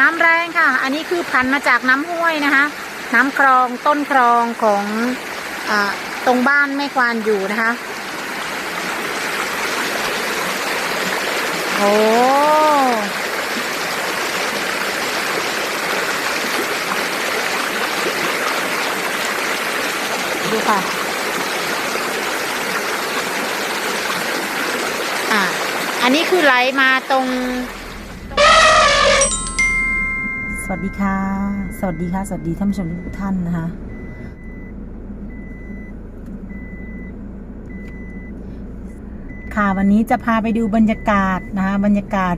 น้ำแรงค่ะ อันนี้คือพันมาจากน้ำห้วยนะคะ น้ำคลองต้นคลองของอตรงบ้านแม่ควานอยู่นะคะโอ้ดูค่ะอ่าอันนี้คือไหลมาตรง สวัสดีค่ะ สวัสดีค่ะ สวัสดีท่านผู้ชมทุกท่านนะคะ ค่ะวันนี้จะพาไปดูบรรยากาศนะคะบรรยากาศ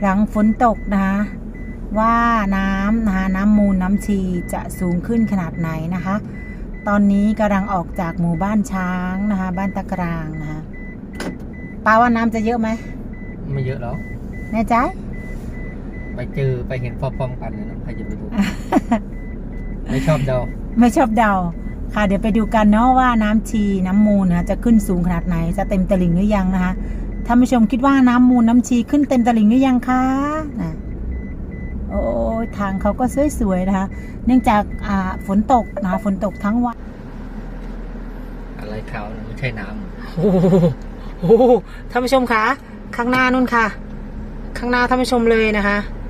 หลังฝนตกนะคะว่าน้ำนะคะน้ำมูลน้ำชีจะสูงขึ้นขนาดไหนนะคะ ตอนนี้กำลังออกจากหมู่บ้านช้างนะคะ บ้านตะกรางนะคะป้าว่าน้ำจะเยอะไหม ไม่เยอะแล้วแน่ใจ ไปเจอไปเห็นพร้อมๆกันเลยนะใครจะไปดู ไม่ชอบเดาไม่ชอบเดาค่ะ เดี๋ยวไปดูกันเนาะว่าน้ำชีน้ำมูลนะคะจะขึ้นสูงขนาดไหนจะเต็มตลิ่งหรือยังนะคะท่านผู้ชมคิดว่าน้ำมูลน้ำชีขึ้นเต็มตลิ่งหรือยังคะนะโอ้ยทางเขาก็สวยๆนะคะ เนื่องจากอ่าฝนตกนะคะฝนตกทั้งวันอะไรขาวนะไม่ใช่น้โอ้โหท่านผู้ชมคะข้างหน้านู่นค่ะ ข้างหน้าท่านผู้ชมเลยนะคะอ่า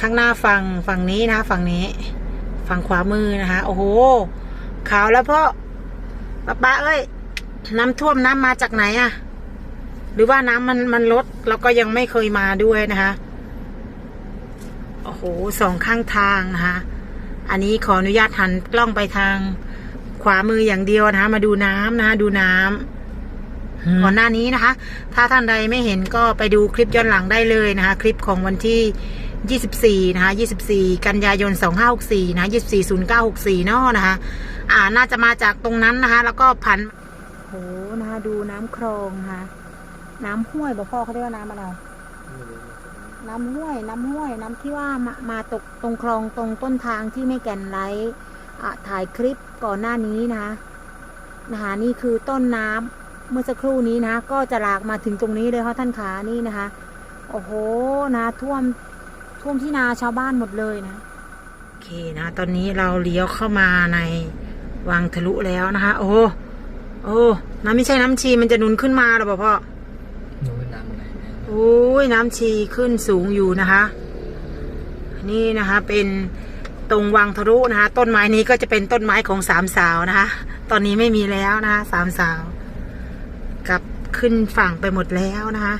ข้างหน้าฝั่งฝั่งนี้นะคะฝั่งนี้ฝั่งขวามือนะคะ โอ้โหขาวแล้วพ่อป้าป้าเอ้ย น้ำท่วมน้ำมาจากไหนอะหรือว่าน้ำมันมันลดเราก็ยังไม่เคยมาด้วยนะคะ โอ้โหสองข้างทางนะคะ อันนี้ขออนุญาตหันกล้องไปทางขวามืออย่างเดียวนะคะ มาดูน้ำนะคะดูน้ำก่อนหน้านี้นะคะ ถ้าท่านใดไม่เห็นก็ไปดูคลิปย้อนหลังได้เลยนะคะ คลิปของวันที่ 24 นะคะ 24 กันยายน 2564 นะ 240964 เนาะนะคะ อ่า น่าจะมาจากตรงนั้นนะคะ แล้วก็พันโหนะคะ ดูน้ำคลองนะคะน้ำห้วยบ่พ่อเขาเรียกว่าน้ำอะไร น้ำห้วย น้ำห้วย น้ำที่ว่ามามาตกตรงคลองตรงต้นทางที่ไม่แก่นไลท์อะถ่ายคลิปก่อนหน้านี้นะคะนะคะนี่คือต้นน้ำเมื่อสักครู่นี้นะ ก็จะหลากมาถึงตรงนี้เลยค่ะท่านขานี่นะคะ โอ้โหนะท่วม ท่วมที่นาชาวบ้านหมดเลยนะ โอเคนะ ตอนนี้เราเลี้ยวเข้ามาในวังทะลุแล้วนะคะ โอ้โหโอ้น้ำไม่ใช่น้ำชีมันจะหนุนขึ้นมาหรอเปล่าพ่อหนูเป็นน้ำอะไรโอ้ยน้ำชีขึ้นสูงอยู่นะคะ นี่นะคะ เป็นตรงวังทะลุนะคะ ต้นไม้นี้ก็จะเป็นต้นไม้ของสามสาวนะคะ ตอนนี้ไม่มีแล้วนะคะสามสาวกลับขึ้นฝั่งไปหมดแล้วนะคะ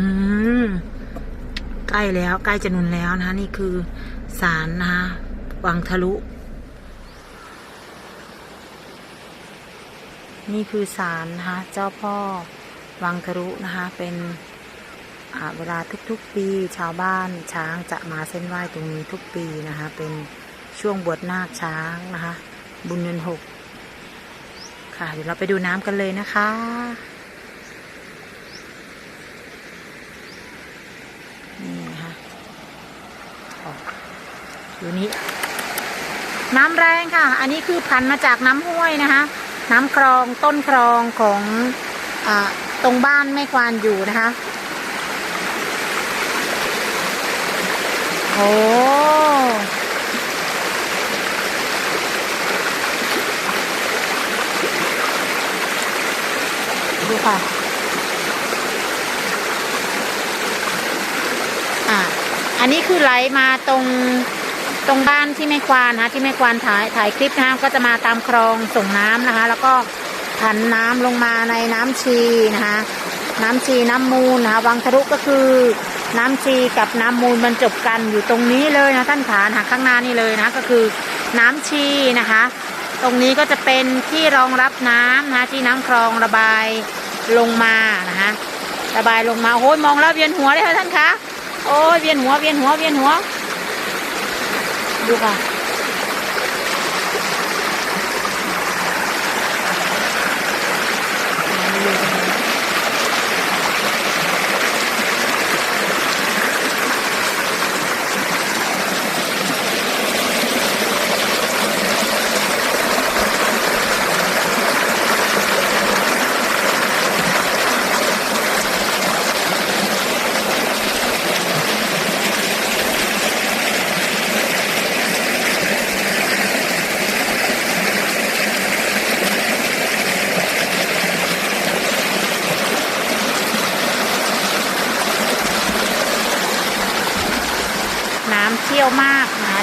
อืมใกล้แล้วใกล้จะนุนแล้วนะคะนี่คือศาลนะคะวังทะลุ นี่คือศาลนะคะเจ้าพ่อวังทะลุนะคะเป็นเวลาทุกๆ ปีชาวบ้านช้างจะมาเส้นไหว้ตรงนี้ทุกปีนะคะ เป็นช่วงบวชนาคช้างนะคะ บุญเงินหกค่ะ เดี๋ยวเราไปดูน้ำกันเลยนะคะ นี่นะคะออก อยู่นี้ น้ำแรงค่ะ อันนี้คือพันมาจากน้ำห้วยนะคะ น้ำคลองต้นคลองของอตรงบ้านแม่ควานอยู่นะคะ โอ้ดูค่ะอ่าอันนี้คือไหลมาตรง ตรงบ้านที่แม่ควานนะคะที่แม่ควานถ่ายถ่ายคลิปนะคะก็จะมาตามคลองส่งน้ำนะคะ แล้วก็ผันน้ำลงมาในน้ำชีนะคะ น้ำชีน้ำมูลนะคะวังทะลุก็คือน้ำชีกับน้ำมูลบรรจบกันอยู่ตรงนี้เลยนะท่านขานะคะข้างหน้านี่เลยนะก็คือน้ำชีนะคะ ตรงนี้ก็จะเป็นที่รองรับน้ำนะคะที่น้ำคลองระบายลงมานะคะระบายลงมาโอ้ยมองแล้วเวียนหัวเลยค่ะท่านคะโอ้ยเวียนหัวเวียนหัวเวียนหัว 对吧。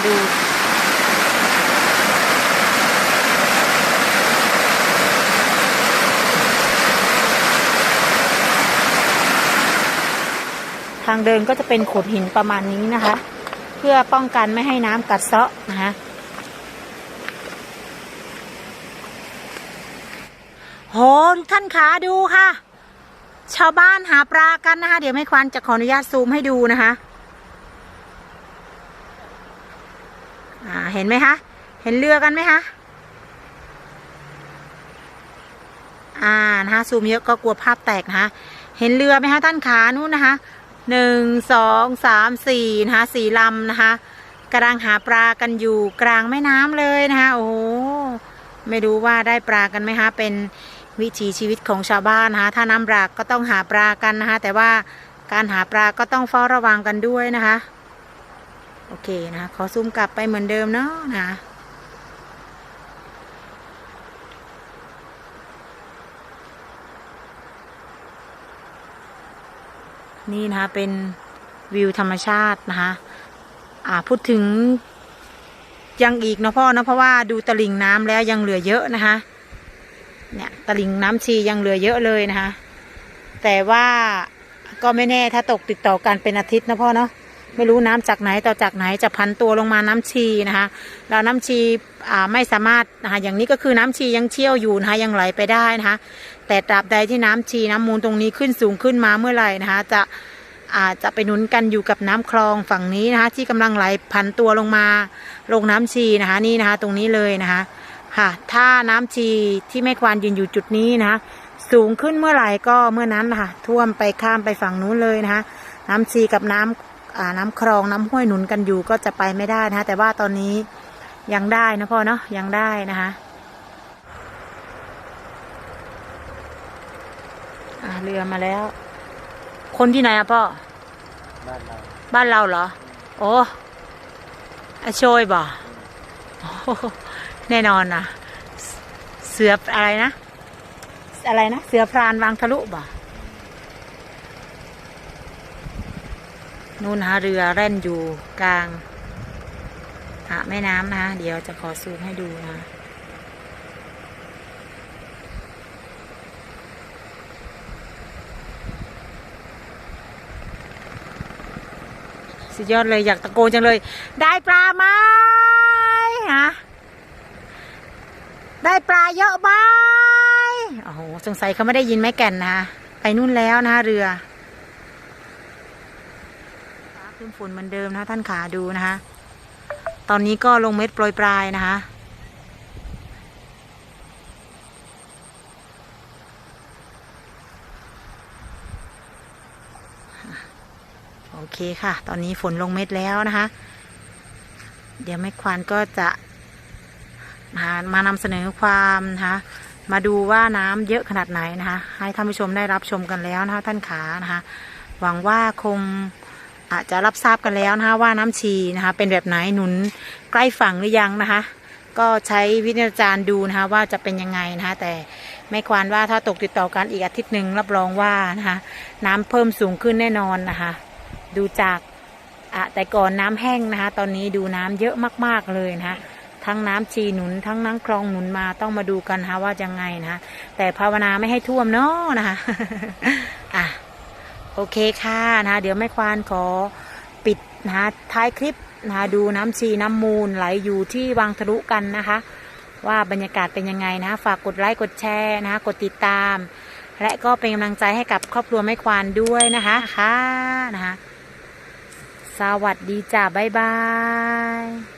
ดูทางเดินก็จะเป็นโขดหินประมาณนี้นะคะ เพื่อป้องกันไม่ให้น้ำกัดเซาะนะคะโหท่านขาดูค่ะ ชาวบ้านหาปลากันนะคะ เดี๋ยวแม่ควานจะขออนุญาตซูมให้ดูนะคะ อ่า เห็นไหมคะ เห็นเรือกันไหมคะ อ่านะคะซูมเยอะก็กลัวภาพแตกนะคะเห็นเรือไหมคะท่านขานู่นนะคะหนึ่งสองสามสี่นะคะสี่ลำนะคะกำลังหาปลากันอยู่กลางแม่น้ำเลยนะคะโอ้โหไม่รู้ว่าได้ปลากันไหมคะเป็นวิถีชีวิตของชาวบ้านนะคะถ้าน้ำหลากก็ต้องหาปลากันนะคะแต่ว่าการหาปลาก็ต้องเฝ้าระวังกันด้วยนะคะ โอเคนะคะขอซูมกลับไปเหมือนเดิมเนาะนะคะนี่นะคะเป็นวิวธรรมชาตินะคะอ่าพูดถึงยังอีกเนาะพ่อเนาะเพราะว่าดูตลิ่งน้ำแล้วยังเหลือเยอะนะคะเนี่ยตลิ่งน้ำชียังเหลือเยอะเลยนะคะแต่ว่าก็ไม่แน่ถ้าตกติดต่อกันเป็นอาทิตย์นะพ่อเนาะ ไม่รู้น้ำจากไหนต่อจากไหนจะพันตัวลงมาน้ำชีนะคะแล้วน้ำชีไม่สามารถนะคะอย่างนี้ก็คือน้ำชียังเชี่ยวอยู่นะคะยังไหลไปได้นะคะแต่ตราบใดที่น้ำชีน้ำมูลตรงนี้ขึ้นสูงขึ้นมาเมื่อไหร่นะคะจะอาจจะไปหนุนกันอยู่กับน้ำคลองฝั่งนี้นะคะที่กำลังไหลพันตัวลงมาลงน้ำชีนะคะนี่นะคะตรงนี้เลยนะคะค่ะถ้าน้ำชีที่แม่ควานยืนอยู่จุดนี้นะคะสูงขึ้นเมื่อไหร่ก็เมื่อนั้นนะคะท่วมไปข้ามไปฝั่งนู้นเลยนะคะน้ำชีกับน้ำอ่า น้ำคลองน้ำห้วยหนุนกันอยู่ก็จะไปไม่ได้นะคะแต่ว่าตอนนี้ยังได้นะพ่อเนาะยังได้นะคะอ่าเรือมาแล้ว คนที่ไหนอะพ่อ บ้านเราบ้านเราเหรอ โอ้อาโชยบ่โอ้โหแน่นอนนะเสืออะไรนะ อะไรนะ เสือพรานวางทะลุบ่ นู่นนะเรือแล่นอยู่กลางอะแม่น้ำนะเดี๋ยวจะขอซูมให้ดูนะสุดยอดเลยอยากตะโกนจังเลย ได้ปลาไหมฮะได้ปลาเยอะไหมโอ้โหสงสัยเขาไม่ได้ยินแม่แก่นนะไปนู่นแล้วนะเรือ ฟ้าครึ้มฝนเหมือนเดิมนะท่านขาดูนะคะ ตอนนี้ก็ลงเม็ดโปรยปลายนะคะโอเคค่ะ ตอนนี้ฝนลงเม็ดแล้วนะคะ เดี๋ยวแม่ควานก็จะมามานำเสนอความนะคะมาดูว่าน้ำเยอะขนาดไหนนะคะ ให้ท่านผู้ชมได้รับชมกันแล้วนะคะท่านขานะคะ หวังว่าคง อาจจะรับทราบกันแล้วนะคะว่าน้ำชีนะคะ เป็นแบบไหนหนุนใกล้ฝั่งหรือยังนะคะ ก็ใช้วิจารณญาณดูนะคะว่าจะเป็นยังไงนะคะ แต่แม่ควานว่าถ้าตกติดต่อกันอีกอาทิตย์หนึ่งรับรองว่านะคะน้ำเพิ่มสูงขึ้นแน่นอนนะคะ ดูจากอะแต่ก่อนน้ำแห้งนะคะ ตอนนี้ดูน้ำเยอะมากๆเลยนะคะทั้งน้ำชีหนุนทั้งน้ำคลองหนุนมาต้องมาดูกันนะคะว่ายังไงนะคะแต่ภาวนาไม่ให้ท่วมเนาะนะคะ โอเคค่ะนะคะเดี๋ยวแม่ควานขอปิดนะคะท้ายคลิปนะคะดูน้ำชีน้ำมูลไหลอยู่ที่วังทะลุกันนะคะ ว่าบรรยากาศเป็นยังไงนะ ฝากกดไลค์กดแชร์นะคะกดติดตาม และก็เป็นกำลังใจให้กับครอบครัวแม่ควานด้วยนะคะค่ะนะคะ สวัสดีจ้าบ๊ายบาย